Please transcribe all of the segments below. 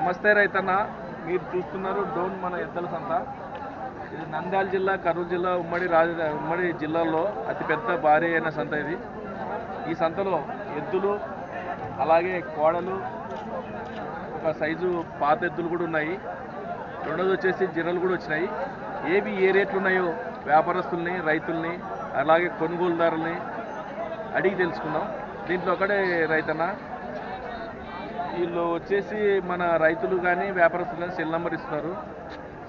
నమస్తే రైతన్న మీరు చూస్తున్నారు డోన్ మన ఎద్దల సంత. ఇది నంద్యాల జిల్లా కర్నూలు జిల్లా ఉమ్మడి రాజ ఉమ్మడి జిల్లాల్లో అతిపెద్ద భారీ అయిన సంత ఇది. ఈ సంతలో ఎద్దులు అలాగే కోడలు ఒక సైజు పాత ఎద్దులు కూడా ఉన్నాయి. రెండోది వచ్చేసి జిరలు కూడా వచ్చినాయి. ఏవి ఏ రేట్లు ఉన్నాయో వ్యాపారస్తుల్ని రైతుల్ని అలాగే కొనుగోలుదారుల్ని అడిగి తెలుసుకుందాం. దీంట్లో ఒకటే రైతన్న వీళ్ళు వచ్చేసి మన రైతులు కానీ వ్యాపారస్తులు కానీ సెల్ నెంబర్ ఇస్తున్నారు.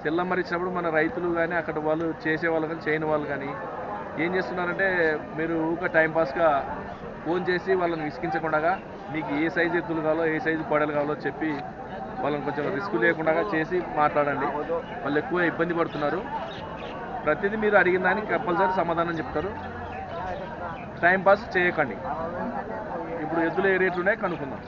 సెల్ నెంబర్ ఇచ్చినప్పుడు మన రైతులు కానీ అక్కడ వాళ్ళు చేసే వాళ్ళు కానీ చేయని వాళ్ళు కానీ ఏం చేస్తున్నారంటే మీరు ఊక టైంపాస్గా ఫోన్ చేసి వాళ్ళని విసిగించకుండా మీకు ఏ సైజు ఎత్తులు కావాలో ఏ సైజు కోడలు కావాలో చెప్పి వాళ్ళని కొంచెం రిస్క్ లేకుండా చేసి మాట్లాడండి. వాళ్ళు ఎక్కువ ఇబ్బంది పడుతున్నారు. ప్రతిదీ మీరు అడిగిన దానికి కంపల్సరీ సమాధానం చెప్తారు. టైంపాస్ చేయకండి. ఇప్పుడు ఎద్దులు ఏ రేట్లు ఉన్నాయి కనుక్కుందాం.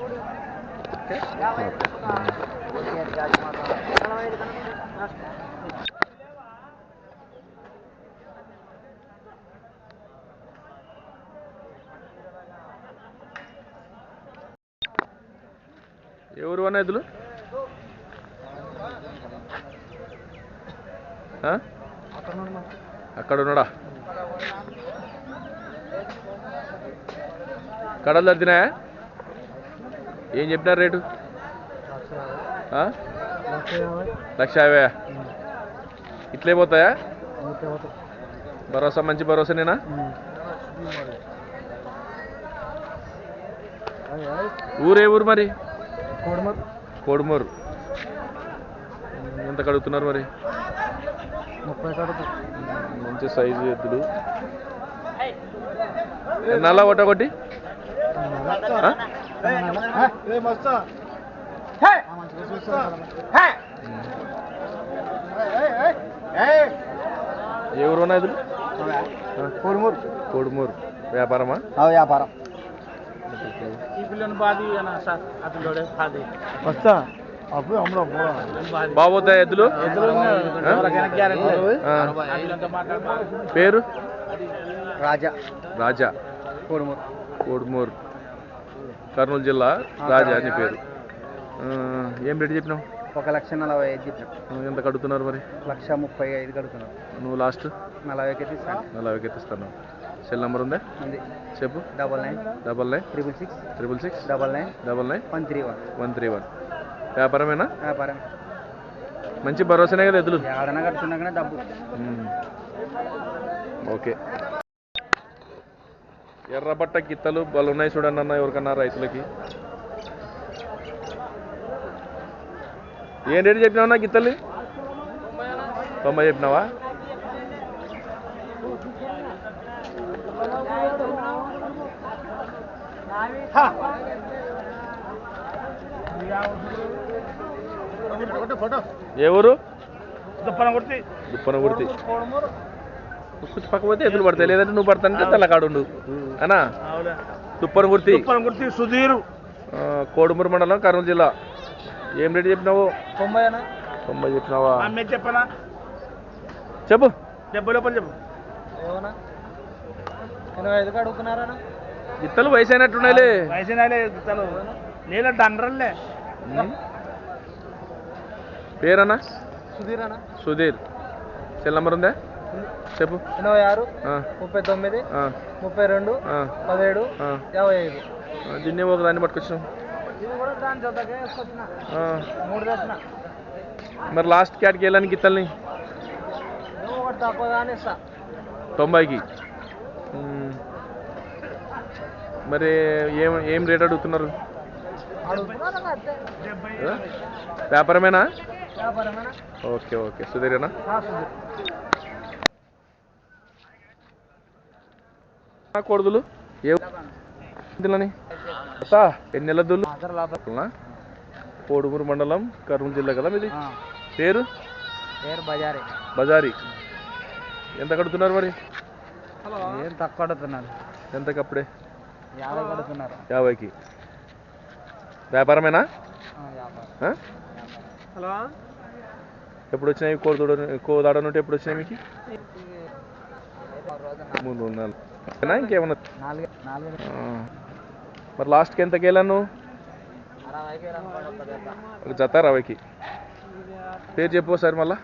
ఎవరు అన్న అక్కడ ఉన్నాడా? కడలు తగ్గినాయా ఏం చెప్పినారు రేటు? లక్ష యాభై ఇట్లే పోతాయా? భరోసా మంచి భరోసానేనా? ఊరే ఊరు మరి? కోడుమూరు. ఎంత కడుగుతున్నారు మరి? మంచి సైజు ఎద్దులు. నల్ల ఒకటి? ఒకటి? ఏ ఊరు ఉన్నాయి కోడుమూరు. కోడుమూరు. వ్యాపారమా? వ్యాపారం. వస్తా. అప్పుడు అమ్ముడు బాది బాగోతాయి ఎద్దులు? పేరు? రాజా. రాజా. కోడుమూరు. కోడుమూరు. కర్నూలు జిల్లా రాజా అని పేరు. ఏం రేటు చెప్పినావు? ఒక లక్ష నలభై ఐదు చెప్పాం ఆ, ఎంత కడుగుతున్నారు మరి? లక్ష ముప్పై ఐదు కడుతున్నాం నువ్వు లాస్ట్? నలభైకి తీస్తాను నలభైకి ఎత్తిస్తాను సెల్ నెంబర్ ఉందా? ఉంది. చెప్పు. Double nine. Double nine. Triple six. Triple six. Double nine. Double nine. One three one. One three one. వ్యాపారమేనా? వ్యాపారం మంచి భరోసానే కదా ఎద్దులు? ఏడన కడుతున్నా కానీ డబ్బు. ఓకే. ఎర్రబట్ట గిత్తలు బలు ఉన్నాయి చూడండి అన్న ఎవరికన్నా రైతులకి. ఏం రేటు చెప్పినావన్నా గిత్తలు తొంభై చెప్పినావా? ఏ ఊరు? దుప్పన కొడితే దుప్పన కుర్తి కొంచెం పక్క పోతే ఎదురు పడతాయి. లేదంటే నువ్వు పడతానంటే తెల్లకాడు అనా? అవునా? దుప్పన కుర్తి దుప్పన కొడితే సుధీరు కోడుమూరు మండలం కర్నూలు జిల్లా. ఏం రేటు చెప్పినావు? తొంభై అన్న. తొంభై చెప్పినావా? అమ్మే చెప్పనా? చెప్పు. డెబ్బై లోపల చెప్పు. గిత్తలు వయసు అయినట్టున్నాయిలే వయసు నాలే తను నేను డండ్రల్లే. పేరన్నా? సుధీర్ అన్న. సుధీర్. సెల్ నంబర్ ఉందా? చెప్పు. ఎనభై ఆరు ముప్పై తొమ్మిది ముప్పై రెండు పదిహేడు. యాభై ఐదు. దీన్నే ఒక దాన్ని పట్టుకొచ్చాం ఇది కూడా దాని జతకే వేసుకొచ్చిన ఆ, మూడు తెచ్చిన మరి లాస్ట్ క్యాట్కి వెళ్ళాను గిత్తల్ని? ఇస్తా. తొంభైకి. మరి ఏం ఏం రేట్ అడుగుతున్నారు? వ్యాపారమేనా? Okay okay. సుధీరేనా ఆ, సుధీర్ ఆ కొడుదులు? ఏ దులని అత్తా ఎన్ని నెలల కోడుమూరు మండలం కర్నూలు జిల్లా కదా మీది? పేరు? పేరు బజారే. బజారి. ఎంత కడుతున్నారు మరి? ఏం తక్కువ అడుగుతున్నారు ఎంతకి అప్పుడే? యాభై కడుతున్నారు. యాభైకి. వ్యాపారమేనా? హలో ఎప్పుడు వచ్చినాయి కోడుదూడ కోదాడ నుండి ఎప్పుడు వచ్చినాయి మీకు? మూడు నాలుగు. ఇంకేమన్నా. మరి లాస్ట్కి ఎంతకి వెళ్ళాను ఒక జత అరవైకి. పేరు చెప్పు ఒకసారి మళ్ళా.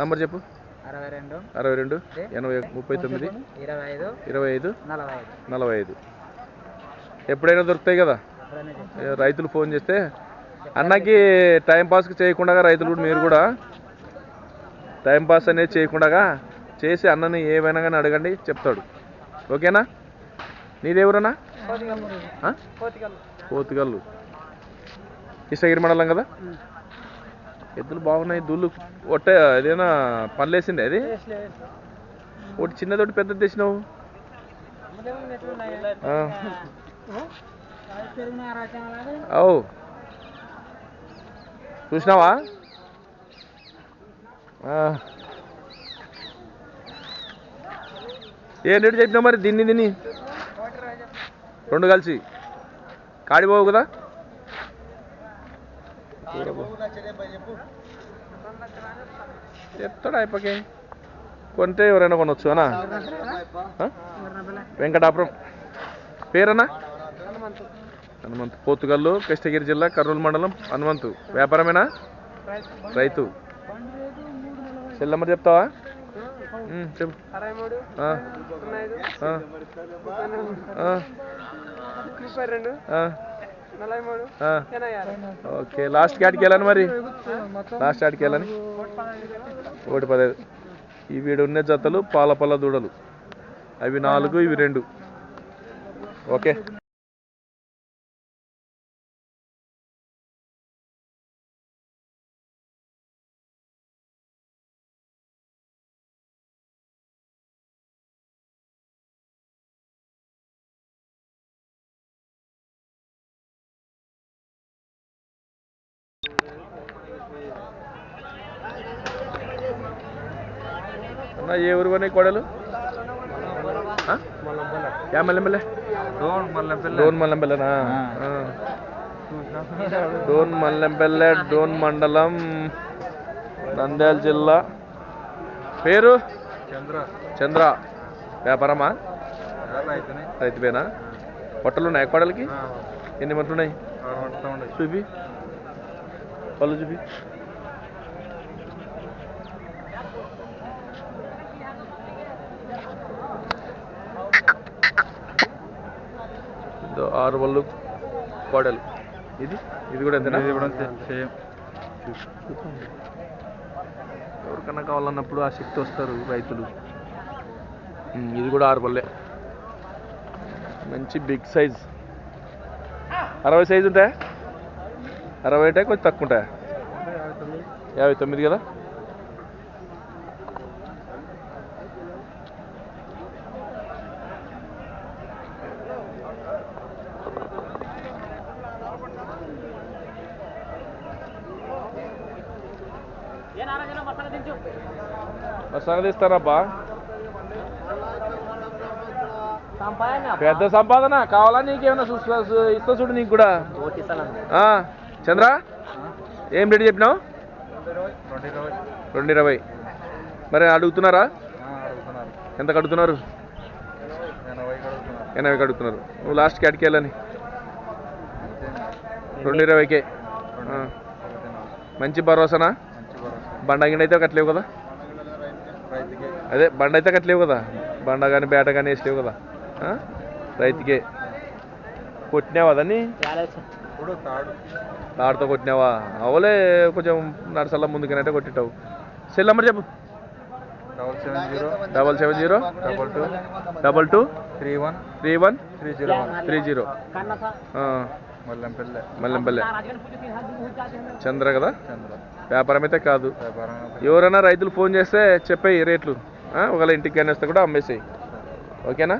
నంబర్ చెప్పు. అరవై రెండు అరవై రెండు ఎనభై ముప్పై తొమ్మిది ఇరవై ఐదు ఇరవై ఐదు నలభై ఐదు ఎప్పుడైనా దొరుకుతాయి కదా? రైతులు ఫోన్ చేస్తే. అన్నకి టైం పాస్కి చేయకుండా రైతులు కూడా మీరు కూడా. టైం పాస్ అనేది చేయకుండా చేసి అన్నని ఏమైనా కానీ అడగండి చెప్తాడు. ఓకేనా? నీదేవరన్నా? ఆ? పోతుగల్లు. కృష్ణగిరి మండలం కదా? ఎద్దులు బాగున్నాయి దుళ్ళు ఒట్టే అదేనా పనిలేసిండే అది? ఒకటి చిన్నది ఒకటి పెద్దది తెచ్చినావు. అవు. చూసినావా ఆ. ఏ రేటు చెప్పినావు మరి? దీన్ని దీన్ని. రెండు కలిసి. కాడిపోవు కదా? చెప్తాడు అయిపోకే కొంటే ఎవరైనా కొనొచ్చు అనా? వెంకటాపురం. పేరన్నా? హనుమంతు. పోతుగల్లు కృష్ణగిరి జిల్లా కర్నూలు మండలం హనుమంతు. వ్యాపారమేనా? రైతు. సెల్ నెంబర్ చెప్తావా? చెప్పు. అరవై మూడు ముప్పై రెండు ఓకే లాస్ట్ కాడికి వెళ్ళాను మరి? లాస్ట్ కాడికి వెళ్ళాను ఒకటి పదహైదు. ఈ వీడు ఉన్న జతలు పాల పళ్ళ దూడలు. అవి నాలుగు ఇవి రెండు. ఓకే. అన్న ఏ ఊరు పోయినాయి కోడలు? యా మల్లెంపల్లె. డోన్ మల్లెంపల్లెనా. డోన్ మల్లెంపల్లె డోన్ మండలం నంద్యాల జిల్లా. పేరు? చంద్ర. చంద్ర. వ్యాపారమా? రైతువేనా? పొట్టలు ఉన్నాయి కోడలికి? ఎన్ని మంటలు ఉన్నాయి. చూపి. పళ్ళు చూపి. ఆరు పళ్ళు కోడలు. ఇది? ఇది కూడా ఎంతనా సేమ్. ఎవరికన్నా కావాలన్నప్పుడు ఆ శక్తి వస్తారు రైతులు. ఇది కూడా ఆరు పళ్ళే మంచి బిగ్ సైజ్. అరవై సైజు ఉంటాయా అరవై ఉంటాయి కొంచెం తక్కువ ఉంటాయా యాభై తొమ్మిది కదా? ఇస్తానబ్బా పెద్ద సంపాదన. కావాలా నీకేమైనా చూస్తా ఇస్తా చూడు నీకు కూడా. ఆ, చంద్ర ఏం రేటు చెప్పినావు? రెండు ఇరవై. మరి అడుగుతున్నారా? ఎంత కడుగుతున్నారు? ఎనభై కడుగుతున్నారు. నువ్వు లాస్ట్ క్యాట్కి వెళ్ళని. రెండు ఇరవైకే. మంచి భరోసానా? బండ గిండ అయితే కట్టలేవు కదా? రైతుకి. అదే బండ అయితే కట్టలేవు కదా? బండ కానీ బేట కానీ వేసలేవు కదా? ఆ? రైతుకే. కొట్టినావా దాన్ని? తాడుతో కొట్టినావా? అవలే కొంచెం నడసల్ల ముందుకనంటే కొట్టిటావు. సెల్ నెంబర్ చెప్పు. Double seven zero. Double seven zero. Double two. Double two. Three one. Three one. Three zero one. Three zero. Mallempalle. Mallempalle. Chandra కదా? వ్యాపారం అయితే కాదు. ఎవరైనా రైతులు ఫోన్ చేస్తే చెప్పేయి రేట్లు. ఒకవేళ ఇంటికి కానీ వస్తే కూడా అమ్మేసేయి. ఓకేనా?